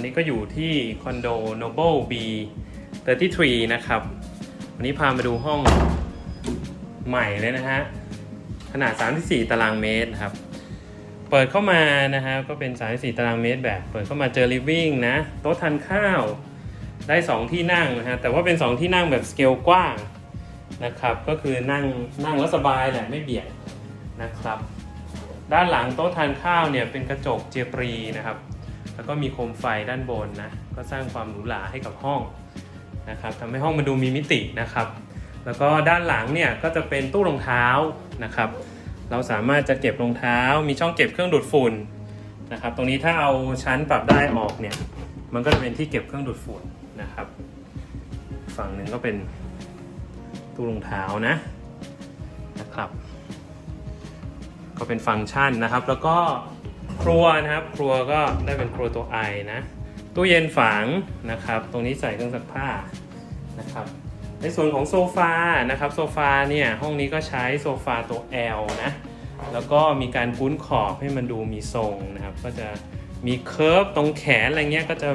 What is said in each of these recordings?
อนนี้ก็อยู่ที่คอนโด Noble B 33นะครับ วันนี้พามาดูห้องใหม่เลยนะฮะ ขนาด 34 ตารางเมตรครับ เปิดเข้ามานะฮะก็เป็น 34 ตารางเมตรแบบ เปิดเข้ามาเจอ living นะ โต๊ะทานข้าว ได้ 2 ที่นั่งนะฮะ แต่ว่าเป็น 2 ที่นั่งแบบสเกลกว้างนะครับ ก็คือนั่งนั่งแล้วสบายแหละ ไม่เบียดนะครับ ด้านหลังโต๊ะทานข้าวเนี่ยเป็นกระจกเจียปรีนะครับ แล้วก็มีโคมไฟด้านบนนะ ก็สร้างความหรูหราให้กับห้องนะครับทำให้ห้องมันดูมีมิตินะครับ แล้วก็ด้านหลังเนี่ยก็จะเป็นตู้รองเท้านะครับ เราสามารถจะเก็บรองเท้า มีช่องเก็บเครื่องดูดฝุ่นนะครับ ตรงนี้ถ้าเอาชั้นปรับได้ออกเนี่ย มันก็จะเป็นที่เก็บเครื่องดูดฝุ่นนะครับ ฝั่งหนึ่งก็เป็นตู้รองเท้านะนะครับ ก็เป็นฟังก์ชันนะครับ แล้วก็ ครัวนะครับ ครัวก็ได้เป็นครัวตัวไอนะตู้เย็นฝังนะครับ ตรงนี้ใส่เครื่องซักผ้านะครับ ในส่วนของโซฟานะครับโซฟาเนี่ยห้องนี้ก็ใช้โซฟาตัว L นะแล้วก็มีการกุ้นขอบให้มันดูมีทรงนะครับ ก็จะมีเคิร์ฟตรงแขนอะไรเงี้ยก็จะ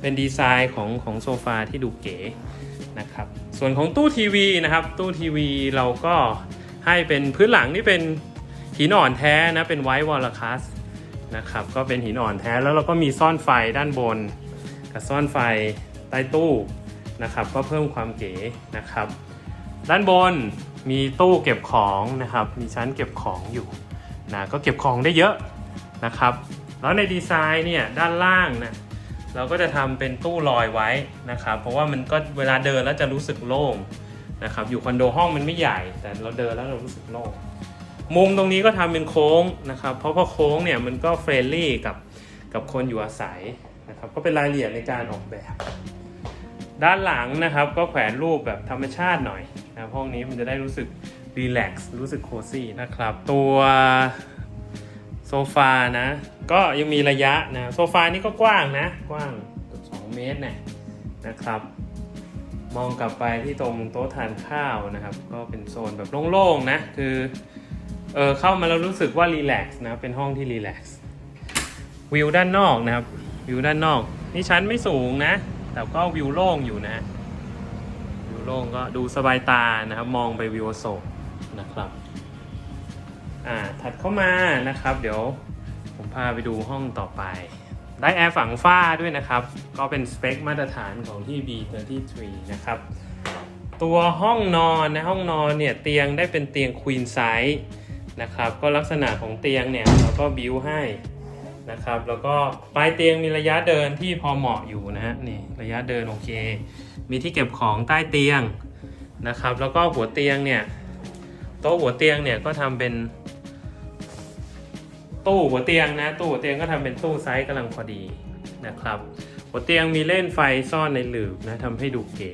เป็นดีไซน์ของของโซฟาที่ดูเก๋นะครับ ส่วนของตู้ทีวีนะครับ ตู้ทีวีเราก็ให้เป็นพื้นหลังนี่เป็นหินอ่อนแท้นะเป็นไวท์วอลคัส นะครับ ก็เป็นหินอ่อนแท้แล้วเราก็มีซ่อนไฟด้านบน กับซ่อนไฟใต้ตู้นะครับ ก็เพิ่มความเก๋นะครับ ด้านบนมีตู้เก็บของนะครับ มีชั้นเก็บของอยู่นะก็เก็บของได้เยอะนะครับ แล้วในดีไซน์เนี่ยด้านล่างนะเราก็จะทำเป็นตู้ลอยไว้นะครับ เพราะว่ามันก็เวลาเดินแล้วจะรู้สึกโล่งนะครับ อยู่คอนโดห้องมันไม่ใหญ่ แต่เราเดินแล้วเรารู้สึกโล่ง มุมตรงนี้ก็ทำเป็นโค้งนะครับ เพราะพอโค้งเนี่ยมันก็เฟรนลี่กับกับคนอยู่อาศัยนะครับ ก็เป็นรายละเอียดในการออกแบบ ด้านหลังนะครับก็แขวนรูปแบบธรรมชาติหน่อยนะห้องนี้มันจะได้รู้สึกรีแลกซ์รู้สึกโคซี่นะครับ ตัวโซฟานะก็ยังมีระยะนะโซฟานี่ก็กว้างนะกว้างเกือบ2เมตรนะนะครับ มองกลับไปที่ตรงโต๊ะทานข้าวนะครับ ก็เป็นโซนแบบโล่งๆนะคือ เออเข้ามาแล้วรู้สึกว่ารีแลกซ์นะเป็นห้องที่รีแลกซ์วิวด้านนอกนะครับ วิวด้านนอก นี่ชั้นไม่สูงนะ แต่ก็วิวโล่งอยู่นะ วิวโล่งก็ดูสบายตานะครับ มองไปวิวโศกนะครับ อ่าถัดเข้ามานะครับ เดี๋ยวผมพาไปดูห้องต่อไป ได้แอร์ฝังฝ้าด้วยนะครับ ก็เป็นสเปคมาตรฐานของที่ B33 นะครับ ตัวห้องนอนนะห้องนอนเนี่ยเตียงได้เป็นเตียงควีนไซส์ นะครับ ก็ลักษณะของเตียงเนี่ยเราก็บิวให้นะครับ แล้วก็ปลายเตียงมีระยะเดินที่พอเหมาะอยู่นะฮะนี่ระยะเดินโอเค มีที่เก็บของใต้เตียงนะครับ แล้วก็หัวเตียงเนี่ยโต๊ะหัวเตียงเนี่ยก็ทำเป็นตู้หัวเตียงนะตู้หัวเตียงก็ทำเป็นตู้ไซส์กำลังพอดีนะครับ หัวเตียงมีเล่นไฟซ่อนในหลืบนะทำให้ดูเก๋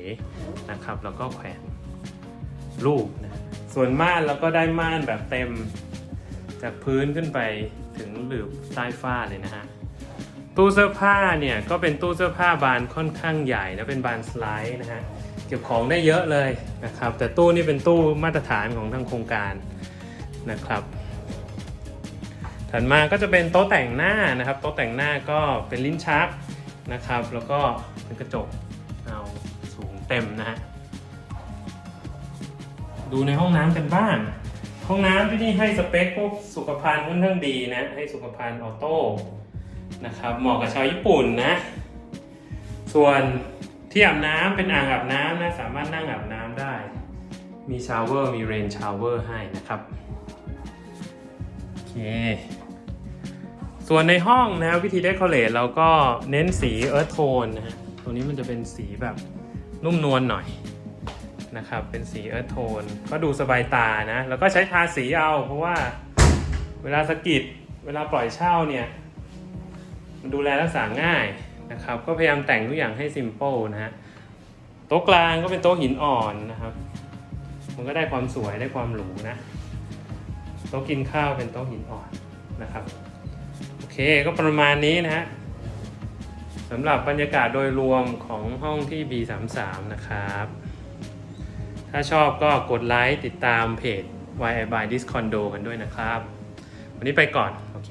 นะครับ แล้วก็แขวนรูปนะ ส่วนม่านเราก็ได้ม่านแบบเต็มจากพื้นขึ้นไปถึงหลืบใต้ฝ้าเลยนะฮะตู้เสื้อผ้าเนี่ยก็เป็นตู้เสื้อผ้าบานค่อนข้างใหญ่นะเป็นบานสไลด์นะฮะเก็บของได้เยอะเลยนะครับ แต่ตู้นี่เป็นตู้มาตรฐานของทางโครงการนะครับถัดมาก็จะเป็นโต๊ะแต่งหน้านะครับ โต๊ะแต่งหน้าก็เป็นลิ้นชักนะครับ แล้วก็เป็นกระจกเอาสูงเต็มนะฮะ ดูในห้องน้ำกันบ้าง ห้องน้ำที่นี่ให้สเปคพวกสุขภัณฑ์ค่อนข้างดีนะ ให้สุขภัณฑ์ออโต้นะครับ เหมาะกับชาวญี่ปุ่นนะ ส่วนที่อาบน้ำเป็นอ่างอาบน้ำนะ สามารถนั่งอาบน้ำได้ มีชาวเวอร์ มีเรนชาวเวอร์ให้นะครับโอเคส่วนในห้องนะวิธีเดคอเรทเราก็เน้นสีเอิร์ธโทนนะฮะตรงนี้มันจะเป็นสีแบบนุ่มนวลหน่อย นะครับ เป็นสีเอิร์ธโทน ก็ดูสบายตานะ แล้วก็ใช้ทาสีเอา เพราะว่าเวลาสกิดเวลาปล่อยเช่าเนี่ย มันดูแลรักษาง่ายนะครับ ก็พยายามแต่งทุกอย่างให้ซิมเ l ิลนะฮะ โต๊ะกลางก็เป็นโต๊ะหินอ่อนนะครับ มันก็ได้ความสวยได้ความหรูนะ โต๊ะกินข้าวเป็นโต๊ะหินอ่อนนะครับ โอเค ก็ประมาณนี้นะฮะสำหรับบรรยากาศโดยรวมของห้องที่ B33 นะครับ ถ้าชอบก็กดไลค์ติดตามเพจ Why I Buy This Condo กันด้วยนะครับ วันนี้ไปก่อน โอเค